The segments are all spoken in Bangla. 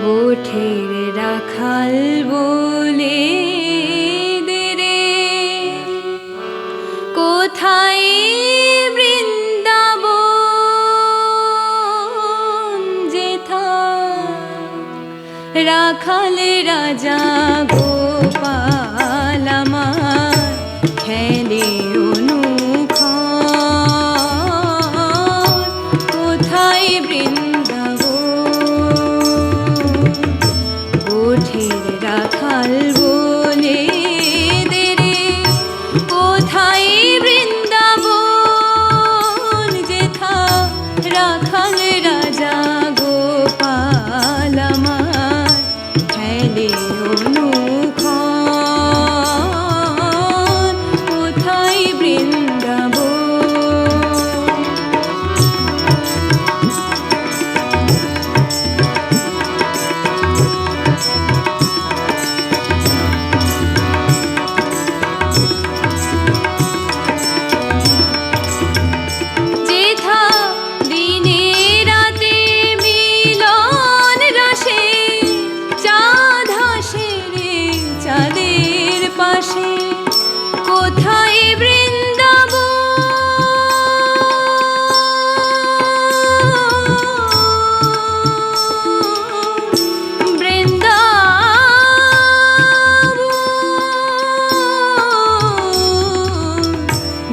গোঠের রাখাল বলে দেরে কোথায় বৃন্দাব যেথা রাখাল রাজা গো মাঝের রাখাল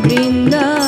বৃন্দা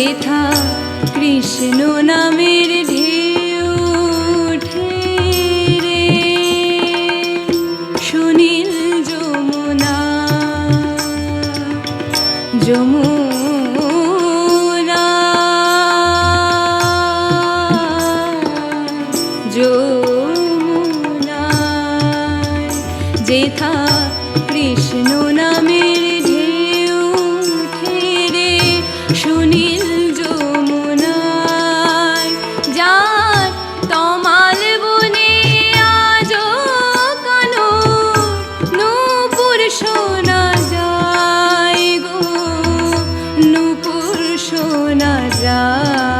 বৃথা কৃষ্ণ নামের ঢেউ উঠে রে। সুনীল যমুনা যমুনা কৃষ্ণ নামের जा